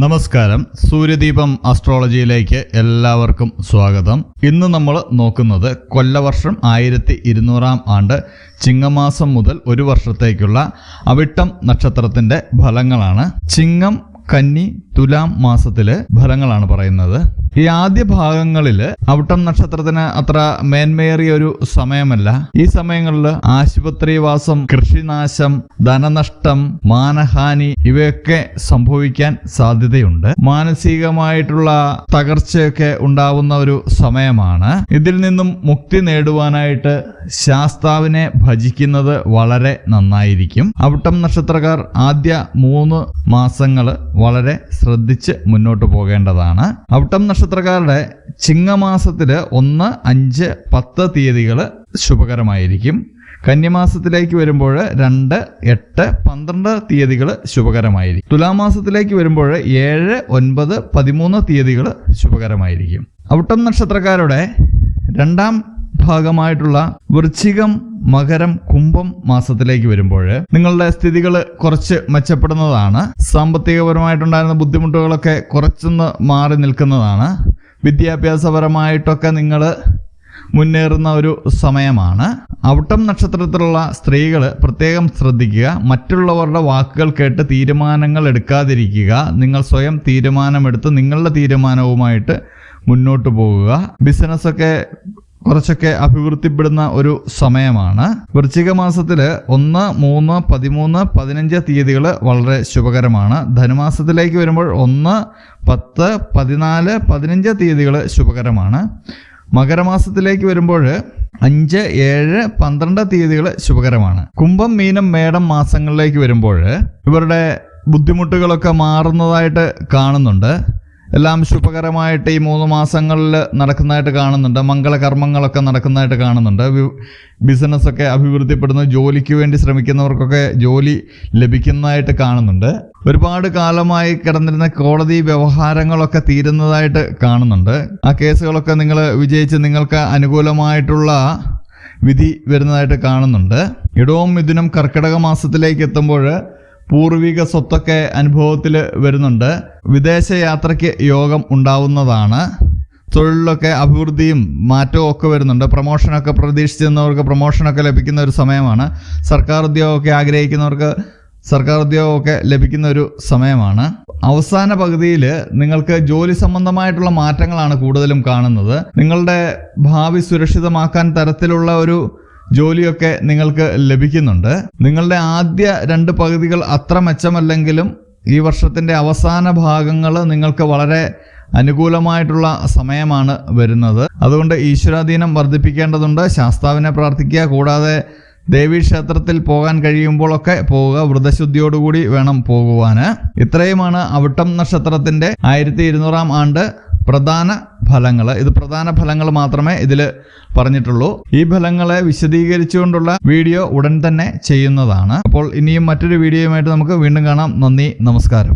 നമസ്കാരം. സൂര്യദീപം അസ്ട്രോളജിയിലേക്ക് എല്ലാവർക്കും സ്വാഗതം. ഇന്ന് നമ്മൾ നോക്കുന്നത് കൊല്ലവർഷം ആയിരത്തി ഇരുന്നൂറാം ആണ്ട് ചിങ്ങമാസം മുതൽ ഒരു വർഷത്തേക്കുള്ള അവിട്ടം നക്ഷത്രത്തിന്റെ ഫലങ്ങളാണ്. ചിങ്ങം കന്നി തുലാം മാസത്തിലെ ഫലങ്ങളാണ് പറയുന്നത്. ഈ ആദ്യ ഭാഗങ്ങളിൽ അവിട്ടം നക്ഷത്രത്തിന് അത്ര മേന്മേറിയ ഒരു സമയമല്ല. ഈ സമയങ്ങളിൽ ആശുപത്രിവാസം കൃഷിനാശം ധനനഷ്ടം മാനഹാനി ഇവയൊക്കെ സംഭവിക്കാൻ സാധ്യതയുണ്ട്. മാനസികമായിട്ടുള്ള തകർച്ചയൊക്കെ ഉണ്ടാവുന്ന ഒരു സമയമാണ്. ഇതിൽ നിന്നും മുക്തി നേടുവാനായിട്ട് ശാസ്താവിനെ ഭജിക്കുന്നത് വളരെ നന്നായിരിക്കും. അവിട്ടം നക്ഷത്രക്കാർ ആദ്യ മൂന്ന് മാസങ്ങൾ വളരെ ശ്രദ്ധിച്ച് മുന്നോട്ട് പോകേണ്ടതാണ്. അവിട്ടം നക്ഷത്രക്കാരുടെ ചിങ്ങമാസത്തിൽ ഒന്ന് അഞ്ച് പത്ത് തീയതികൾ ശുഭകരമായിരിക്കും. കന്യമാസത്തിലേക്ക് വരുമ്പോൾ രണ്ട് എട്ട് പന്ത്രണ്ട് തീയതികൾ ശുഭകരമായിരിക്കും. തുലാമാസത്തിലേക്ക് വരുമ്പോൾ ഏഴ് ഒൻപത് പതിമൂന്ന് തീയതികൾ ശുഭകരമായിരിക്കും. ഔട്ടം നക്ഷത്രക്കാരുടെ രണ്ടാം ഭാഗമായിട്ടുള്ള വൃശ്ചികം മകരം കുംഭം മാസത്തിലേക്ക് വരുമ്പോൾ നിങ്ങളുടെ സ്ഥിതികൾ കുറച്ച് മെച്ചപ്പെടുന്നതാണ്. സാമ്പത്തികപരമായിട്ടുണ്ടായിരുന്ന ബുദ്ധിമുട്ടുകളൊക്കെ കുറച്ചൊന്ന് മാറി നിൽക്കുന്നതാണ്. വിദ്യാഭ്യാസപരമായിട്ടൊക്കെ നിങ്ങൾ മുന്നേറുന്ന ഒരു സമയമാണ്. ഔട്ടം നക്ഷത്രത്തിലുള്ള സ്ത്രീകൾ പ്രത്യേകം ശ്രദ്ധിക്കുക. മറ്റുള്ളവരുടെ വാക്കുകൾ കേട്ട് തീരുമാനങ്ങൾ എടുക്കാതിരിക്കുക. നിങ്ങൾ സ്വയം തീരുമാനമെടുത്ത് നിങ്ങളുടെ തീരുമാനവുമായിട്ട് മുന്നോട്ട് പോകുക. ബിസിനസ്സൊക്കെ കുറച്ചൊക്കെ അഭിവൃദ്ധിപ്പെടുന്ന ഒരു സമയമാണ്. വൃശ്ചിക മാസത്തിൽ ഒന്ന് മൂന്ന് പതിമൂന്ന് പതിനഞ്ച് തീയതികൾ വളരെ ശുഭകരമാണ്. ധനുമാസത്തിലേക്ക് വരുമ്പോൾ ഒന്ന് പത്ത് പതിനാല് പതിനഞ്ച് തീയതികൾ ശുഭകരമാണ്. മകരമാസത്തിലേക്ക് വരുമ്പോൾ അഞ്ച് ഏഴ് പന്ത്രണ്ട് തീയതികൾ ശുഭകരമാണ്. കുംഭം മീനം മേടം മാസങ്ങളിലേക്ക് വരുമ്പോൾ ഇവരുടെ ബുദ്ധിമുട്ടുകളൊക്കെ മാറുന്നതായിട്ട് കാണുന്നുണ്ട്. എല്ലാം ശുഭകരമായിട്ട് ഈ മൂന്ന് മാസങ്ങളിൽ നടക്കുന്നതായിട്ട് കാണുന്നുണ്ട്. മംഗളകർമ്മങ്ങളൊക്കെ നടക്കുന്നതായിട്ട് കാണുന്നുണ്ട്. ബിസിനസ്സൊക്കെ അഭിവൃദ്ധിപ്പെടുന്നു. ജോലിക്ക് വേണ്ടി ശ്രമിക്കുന്നവർക്കൊക്കെ ജോലി ലഭിക്കുന്നതായിട്ട് കാണുന്നുണ്ട്. ഒരുപാട് കാലമായി കിടന്നിരുന്ന കോടതി വ്യവഹാരങ്ങളൊക്കെ തീരുന്നതായിട്ട് കാണുന്നുണ്ട്. ആ കേസുകളൊക്കെ നിങ്ങൾ വിജയിച്ച് നിങ്ങൾക്ക് അനുകൂലമായിട്ടുള്ള വിധി വരുന്നതായിട്ട് കാണുന്നുണ്ട്. ഇടവും മിഥുനം കർക്കിടക മാസത്തിലേക്ക് എത്തുമ്പോൾ പൂർവിക സ്വത്തൊക്കെ അനുഭവത്തിൽ വരുന്നുണ്ട്. വിദേശ യാത്രയ്ക്ക് യോഗം ഉണ്ടാവുന്നതാണ്. തൊഴിലിലൊക്കെ അഭിവൃദ്ധിയും മാറ്റവും ഒക്കെ വരുന്നുണ്ട്. പ്രൊമോഷനൊക്കെ പ്രതീക്ഷിച്ചിരുന്നവർക്ക് പ്രൊമോഷനൊക്കെ ലഭിക്കുന്ന ഒരു സമയമാണ്. സർക്കാർ ഉദ്യോഗമൊക്കെ ആഗ്രഹിക്കുന്നവർക്ക് സർക്കാർ ഉദ്യോഗമൊക്കെ ലഭിക്കുന്ന ഒരു സമയമാണ്. അവസാന പകുതിയിൽ നിങ്ങൾക്ക് ജോലി സംബന്ധമായിട്ടുള്ള മാറ്റങ്ങളാണ് കൂടുതലും കാണുന്നത്. നിങ്ങളുടെ ഭാവി സുരക്ഷിതമാക്കാൻ തരത്തിലുള്ള ഒരു ജോലിയൊക്കെ നിങ്ങൾക്ക് ലഭിക്കുന്നുണ്ട്. നിങ്ങളുടെ ആദ്യ രണ്ട് പകുതികൾ അത്ര മെച്ചമല്ലെങ്കിലും ഈ വർഷത്തിന്റെ അവസാന ഭാഗങ്ങൾ നിങ്ങൾക്ക് വളരെ അനുകൂലമായിട്ടുള്ള സമയമാണ് വരുന്നത്. അതുകൊണ്ട് ഈശ്വരാധീനം വർദ്ധിപ്പിക്കേണ്ടതുണ്ട്. ശാസ്താവിനെ പ്രാർത്ഥിക്കുക. കൂടാതെ ദേവീക്ഷേത്രത്തിൽ പോകാൻ കഴിയുമ്പോഴൊക്കെ പോവുക. വ്രതശുദ്ധിയോടുകൂടി വേണം പോകുവാന്. ഇത്രയുമാണ് അവിട്ടം നക്ഷത്രത്തിന്റെ ആയിരത്തി ഇരുന്നൂറാം ആണ്ട് പ്രധാന ഫലങ്ങൾ ഇത് പ്രധാന ഫലങ്ങൾ മാത്രമേ ഇതിൽ പറഞ്ഞിട്ടുള്ളൂ. ഈ ഫലങ്ങളെ വിശദീകരിച്ചുകൊണ്ടുള്ള വീഡിയോ ഉടൻ തന്നെ ചെയ്യുന്നതാണ്. അപ്പോൾ ഇനിയും മറ്റൊരു വീഡിയോയുമായിട്ട് നമുക്ക് വീണ്ടും കാണാം. നന്ദി നമസ്കാരം.